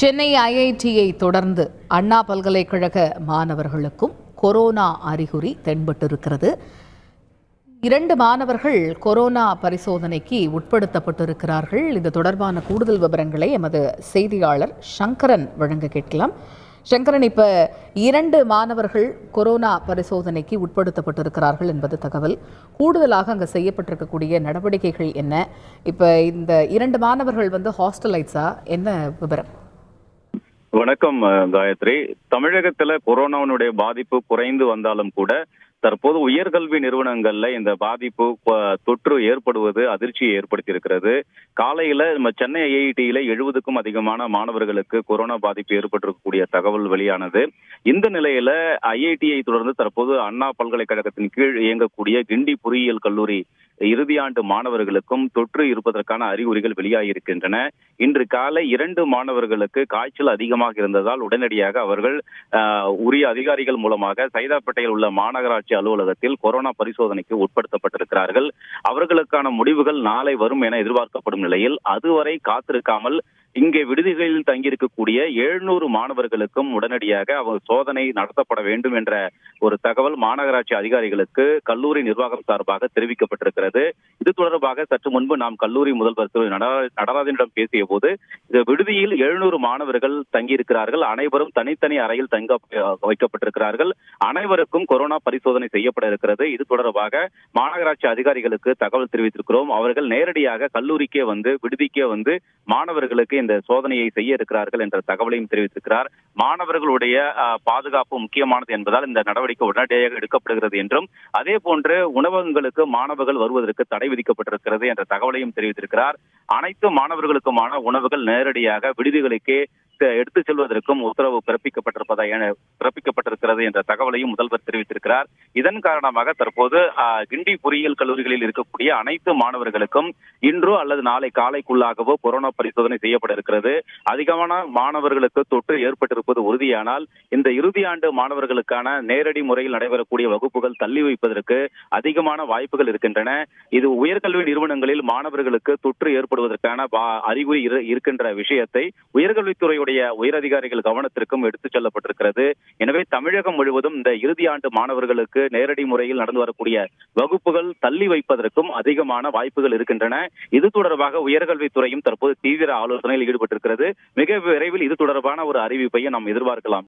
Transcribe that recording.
சென்னை ஐஐடியை தொடர்ந்து அண்ணா பல்கலைக்கழக மாணவர்களுக்கும் கொரோனா அறிகுறி தென்பட்டிருக்கிறது. இரண்டு மாணவர்கள் கொரோனா பரிசோதனைக்கு உட்படுத்தப்பட்டிருக்கிறார்கள். இது தொடர்பான கூடுதல் விவரங்களை எமது செய்தியாளர் சங்கரன் வழங்க கேட்கலாம். சங்கரன் இப்ப இரண்டு மாணவர்கள் கொரோனா பரிசோதனைக்கு உட்படுத்தப்பட்டிருக்கிறார்கள் என்பது தகவல். கூடுதலாக அங்க செய்யப்பட்டிருக்கக்கூடிய நடவடிக்கைகள் என்ன? இப்ப இந்த இரண்டு மாணவர்கள் வந்து ஹாஸ்டலைட்ஸா என்ன விவரம்? வணக்கம் காயத்ரி. தமிழகத்துல கொரோனாவினுடைய பாதிப்பு குறைந்து வந்தாலும் கூட தற்போது உயர்கல்வி நிறுவனங்கள்ல இந்த பாதிப்பு தொற்று ஏற்படுவது அதிர்ச்சியை ஏற்படுத்தி இருக்கிறது காலையில நம்ம சென்னை ஐஐடியில எழுபதுக்கும் அதிகமான மாணவர்களுக்கு கொரோனா பாதிப்பு ஏற்பட்டிருக்கக்கூடிய தகவல் வெளியானது. இந்த நிலையில ஐஐடியை தொடர்ந்து தற்போது அண்ணா பல்கலைக்கழகத்தின் கீழ் இயங்கக்கூடிய கிண்டி பொறியியல் கல்லூரி இறுதியாண்டு மாணவர்களுக்கும் தொற்று இருப்பதற்கான அறிகுறிகள் வெளியாகியிருக்கின்றன. இன்று காலை இரண்டு மாணவர்களுக்கு காய்ச்சல் அதிகமாக இருந்ததால் உடனடியாக அவர்கள் ஆஹ், உரிய அதிகாரிகள் மூலமாக சைதாப்பேட்டையில் உள்ள மாநகராட்சி அலுவலகத்தில் கொரோனா பரிசோதனைக்கு உட்படுத்தப்பட்டிருக்கிறார்கள். அவர்களுக்கான முடிவுகள் நாளை வரும் என எதிர்பார்க்கப்படும் நிலையில் அதுவரை காத்திருக்காமல் இங்கே விடுதிகளில் தங்கியிருக்கக்கூடிய எழுநூறு மாணவர்களுக்கும் உடனடியாக அவர் சோதனை நடத்தப்பட வேண்டும் என்ற ஒரு தகவல் மாநகராட்சி அதிகாரிகளுக்கு கல்லூரி நிர்வாகம் சார்பாக தெரிவிக்கப்பட்டிருக்கிறது. இது தொடர்பாக சற்று முன்பு நாம் கல்லூரி முதல்வர் திரு நடராஜனிடம் பேசிய போது இந்த விடுதியில் எழுநூறு மாணவர்கள் தங்கியிருக்கிறார்கள். அனைவரும் தனித்தனி அறையில் தங்க வைக்கப்பட்டிருக்கிறார்கள். அனைவருக்கும் கொரோனா பரிசோதனை செய்யப்பட இருக்கிறது. இது தொடர்பாக மாநகராட்சி அதிகாரிகளுக்கு தகவல் தெரிவித்திருக்கிறோம். அவர்கள் நேரடியாக கல்லூரிக்கே வந்து விடுதிக்கே வந்து மாணவர்களுக்கு இந்த சோதனையை செய்ய இருக்கிறார்கள் என்ற தகவலையும் தெரிவித்திருக்கிறார். மாணவர்களுடைய பாதுகாப்பு முக்கியமானது என்பதால் இந்த நடவடிக்கை உடனடியாக எடுக்கப்படுகிறது என்றும் அதே போன்று உணவகங்களுக்கு மாணவர்கள் வருவதற்கு தடை விதிக்கப்பட்டிருக்கிறது என்ற தகவலையும் தெரிவித்திருக்கிறார். அனைத்து மாணவர்களுக்குமான உணவுகள் நேரடியாக விடுதிகளுக்கே எடுத்து செல்வதற்கும் உத்தரவு பிறப்பிக்கப்பட்டிருப்பதா பிறப்பிக்கப்பட்டிருக்கிறது என்ற தகவலையும் முதல்வர் தெரிவித்திருக்கிறார். இதன் காரணமாக தற்போது கிண்டி பொறியியல் கல்லூரிகளில் இருக்கக்கூடிய அனைத்து மாணவர்களுக்கும் இன்றோ அல்லது நாளை காலைக்குள்ளாகவோ கொரோனா பரிசோதனை செய்யப்பட இருக்கிறது அதிகமான மாணவர்களுக்கு தொற்று ஏற்பட்டிருப்பது உறுதியானால் இந்த இறுதியாண்டு மாணவர்களுக்கான நேரடி முறையில் நடைபெறக்கூடிய வகுப்புகள் தள்ளி வைப்பதற்கு அதிகமான வாய்ப்புகள் இருக்கின்றன. இது உயர்கல்வி நிறுவனங்களில் மாணவர்களுக்கு தொற்று ஏற்படுவதற்கான அறிகுறி இருக்கின்ற விஷயத்தை உயர்கல்வித்துறையுடைய உயரதிகாரிகள் கவனத்திற்கும் எடுத்துச் செல்லப்பட்டிருக்கிறது. எனவே தமிழகம் முழுவதும் இந்த இறுதி ஆண்டு மாணவர்களுக்கு நேரடி முறையில் நடந்து வரக்கூடிய வகுப்புகள் தள்ளி வைப்பதற்கும் அதிகமான வாய்ப்புகள் இருக்கின்றன. இது தொடர்பாக உயர்கல்வித்துறையும் தற்போது தீவிர ஆலோசனையில் ஈடுபட்டிருக்கிறது. மிக விரைவில் இது தொடர்பான ஒரு அறிவிப்பையும் நாம் எதிர்பார்க்கலாம்.